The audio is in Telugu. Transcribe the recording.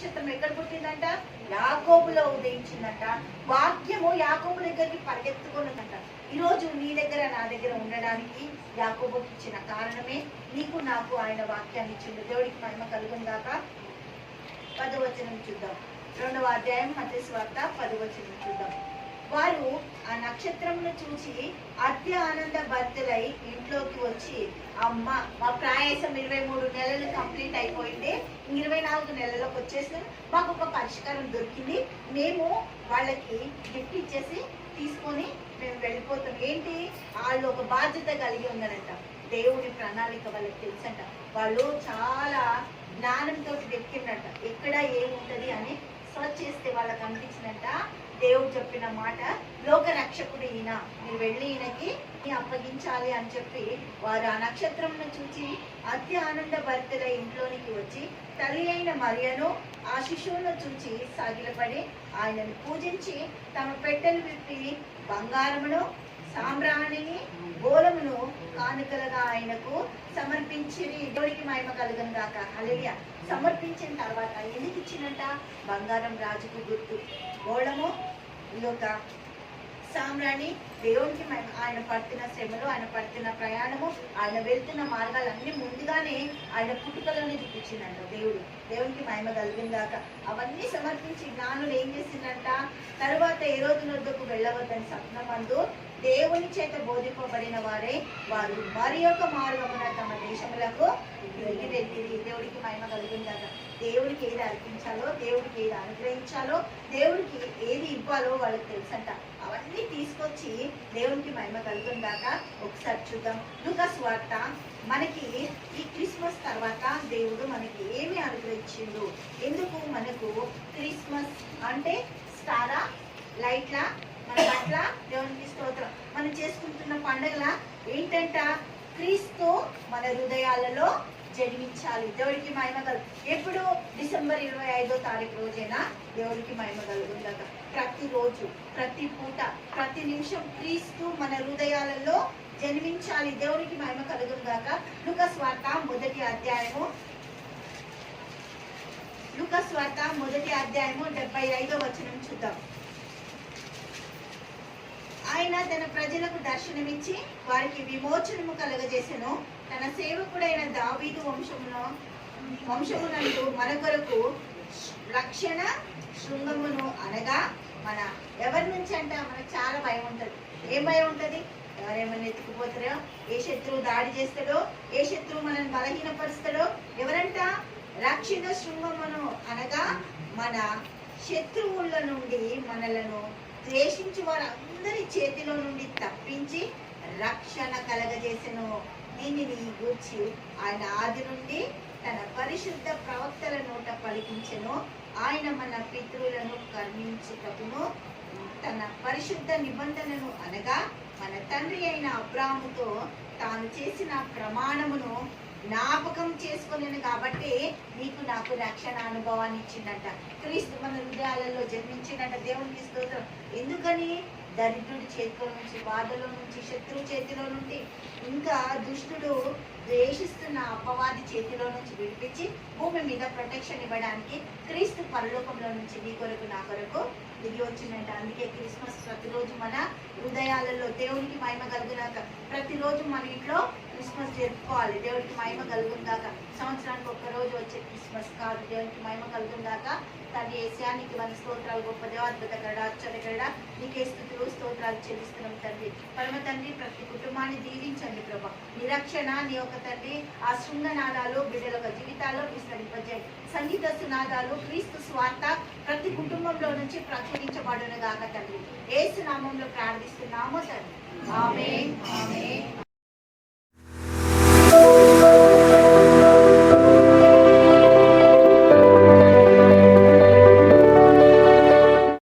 నక్షత్రం ఎక్కడ పుట్టిందంట? యాకోబులో ఉదయించిందంట. వాక్యము యాకోబు దగ్గరికి పరిగెత్తుకున్నదంట ఈరోజు నీ దగ్గర నా దగ్గర ఉండడానికి యాకోబుకి ఇచ్చిన కారణమే నీకు నాకు ఆయన వాక్యాన్ని ఇచ్చింది దేవుడికి మహిమ కలుగుందాక పదవచనం చూద్దాం. రెండవ అధ్యాయం మధ్య స్వార్థ పదవచనం చూద్దాం. వారు ఆ నక్షత్రంను చూసి అతి ఆనంద భర్తలై ఇంట్లోకి వచ్చి అమ్మ మా ప్రయాసం ఇరవై మూడు నెలలు కంప్లీట్ అయిపోయింది. ఇరవై నాలుగు నెలలకు వచ్చేసి మాకు ఒక పరిష్కారం దొరికింది. మేము వాళ్ళకి గిఫ్ట్ ఇచ్చేసి తీసుకొని మేము వెళ్ళిపోతాం. ఏంటి? వాళ్ళు ఒక బాధ్యత కలిగి ఉన్నారంట. దేవుడి ప్రణాళిక వాళ్ళకి తెలుసంట. వాళ్ళు చాలా జ్ఞానంతో వెతికిందంట ఎక్కడ ఏముంటది అని సర్చ్ చేస్తే వాళ్ళకి అనిపించినట్ట దేవుడు చెప్పిన మాట లోక రక్షకుడు ఈయన. మీరు వెళ్ళి ఈయనకి నీ అప్పగించాలి అని చెప్పి వారు ఆ నక్షత్రంను చూసి అతి ఆనంద భర్తల ఇంట్లోనికి వచ్చి తల్లి అయిన మరియను ఆ శిశువును చూచి సాగిలపడి ఆయనను పూజించి తమ పెట్టెలు విప్పి బంగారమును సామ్రాణిని గోలమును కానుకలుగా ఆయనకు సమర్పించి దేవుడికి మహిమ కలుగును గాక? హల్లెలూయా. సమర్పించిన తర్వాత ఎందుకు ఇచ్చినట్ట బంగారం రాజుకు గుర్తు. గోళము ఈ యొక్క సామ్రాణి. దేవునికి ఆయన పడుతున్న శ్రమలు ఆయన పడుతున్న ప్రయాణము ఆయన వెళ్తున్న మార్గాలన్నీ ముందుగానే ఆయన పుట్టుకలోనే చూపించిందంట దేవుడు. దేవునికి మహిమ కలిగిందాక. అవన్నీ సమర్పించి జ్ఞానులు ఏం చేసిందంట? తర్వాత ఏ రోజు వద్దకు వెళ్ళవద్దని స్వప్నమందు దేవుని చేత బోధింపబడిన వారే వారు. మరి యొక్క మార్గమున తమ దేశములకు తిరిగి వెళ్ళింది దేవుడికి మహిమ కలిగిందాక. దేవుడికి ఏది అర్పించాలో దేవుడికి ఏది అనుగ్రహించాలో దేవుడికి ఏది ఇవ్వాలో వాళ్ళకి తెలుసంట. అవన్నీ తీసుకొచ్చి దేవునికి మహిమ కలుగుందాక ఒకసారి చూద్దాం. లుకస్ వార్త మనకి ఈ క్రిస్మస్ తర్వాత దేవుడు మనకి ఏమి అనుగ్రహించిండు ఎందుకు మనకు క్రిస్మస్ అంటే స్టారా లైట్ల మన పట్ల దేవునికి స్తోత్రం. మనం చేసుకుంటున్న పండుగల ఏంటంట? క్రీస్తు మన హృదయాలలో జన్మించాలి. దేవుడికి మహిమ కలుగు. ఎప్పుడు డిసెంబర్ ఇరవై ఐదో తారీఖు రోజైనా దేవుడికి మహిమ ప్రతి ప్రతిరోజు ప్రతి పూట ప్రతి నిమిషం క్రీస్తు మన హృదయాలలో జన్మించాలి. దేవుడికి మహిమ కలుగుందాక లుక స్వార్థ మొదటి అధ్యాయము. లుక స్వార్థ మొదటి అధ్యాయము డెబ్బై ఐదో వచనం చూద్దాం. ఆయన తన ప్రజలకు దర్శనమిచ్చి వారికి విమోచనము కలగజేసెను. తన సేవకుడైన దావీదు వంశమును వంశమునందు మన కొరకు రక్షణ శృంగమును అనగా మన ఎవరి నుంచి అంటే మనకు చాలా భయం ఉంటుంది. ఏం భయం ఉంటుంది? ఎవరేమైనా ఎత్తుకుపోతారో ఏ శత్రువు దాడి చేస్తాడో ఏ శత్రువు మనల్ని బలహీనపరుస్తాడో ఎవరంట? రక్షణ శృంగమును అనగా మన శత్రువుల నుండి మనలను ద్వేషించి వారందరి చేతిలో నుండి తప్పించి రక్షణ కలగజేసెను. దీనిని గూర్చి ఆయన ఆది నుండి తన పరిశుద్ధ ప్రవక్తల నోట పలికించెను. ఆయన మన పితృలను కర్మించుటకును తన పరిశుద్ధ నిబంధనను అనగా మన తండ్రి అయిన అబ్రాముతో తాను చేసిన ప్రమాణమును జ్ఞాపకం చేసుకునేను కాబట్టి నీకు నాకు రక్షణ అనుభవాన్ని ఇచ్చిందంట. క్రీస్తు మన హృదయాలలో జన్మించిందంట దేవునికి స్తోత్రం. ఎందుకని? దరిద్రుడి చేతిలో నుంచి బాధలో నుంచి శత్రువు చేతిలో నుండి ఇంకా దుష్టుడు ద్వేషిస్తున్న అపవాది చేతిలో నుంచి విడిపించి భూమి మీద ప్రొటెక్షన్ ఇవ్వడానికి క్రీస్తు పరలోకంలో నుంచి నీ కొరకు నా కొరకు దిగి వచ్చిందంట. అందుకే క్రిస్మస్ ప్రతిరోజు మన హృదయాలలో దేవునికి మహిమ కలుగునాక ప్రతిరోజు మన ఇంట్లో క్రిస్మస్ జరుపుకోవాలి. దేవుడికి మహిమ కలుగుందాక సంవత్సరానికి ఒక్క రోజు వచ్చే క్రిస్మస్ కాదు. దేవునికి మహిమ కలుగుందాక తన ఏసియానికి వంద స్తోత్రాలు గొప్ప దేవాద్భుత గడ ఆశ్చర్యగడ నీకే స్థుతులు స్తోత్రాలు చెల్లిస్తున్నాం తండ్రి. పరమ తండ్రి ప్రతి కుటుంబాన్ని దీవించండి ప్రభా. నిరక్షణ నీ యొక్క తండ్రి ఆ శృంగనాదాలు బిడ్డల యొక్క జీవితాల్లో విస్తరింపజేయండి. సంగీత సునాదాలు క్రీస్తు స్వార్థ ప్రతి కుటుంబంలో నుంచి ప్రచురించబడును గాక తండ్రి. ఏసునామంలో ప్రార్థిస్తున్నామో ప్రార్థిస్తున్నాము తండ్రి ఆమె